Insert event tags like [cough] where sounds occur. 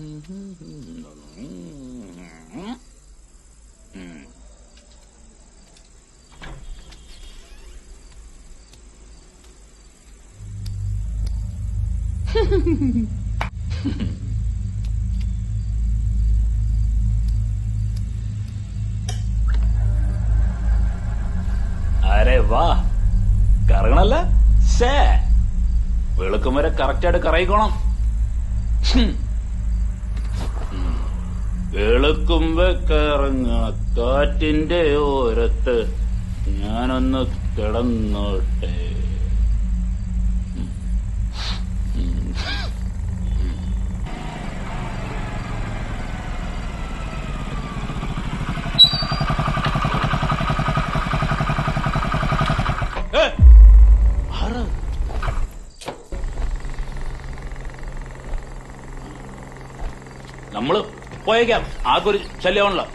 [laughs] അരെ വാ. കറങ്ങണല്ല? ശേ വെളുക്കും വരെ കറക്റ്റായിട്ട് കറയിക്കോണം. വെളുക്കുമ്പോ വെക്കറങ്ങ കാറ്റിന്റെ ഓരത്ത് ഞാനൊന്ന് കിടന്നോട്ടെ. നമ്മൾ പോയേക്കാം. ആർക്കൊരു ശല്യമാണല്ലോ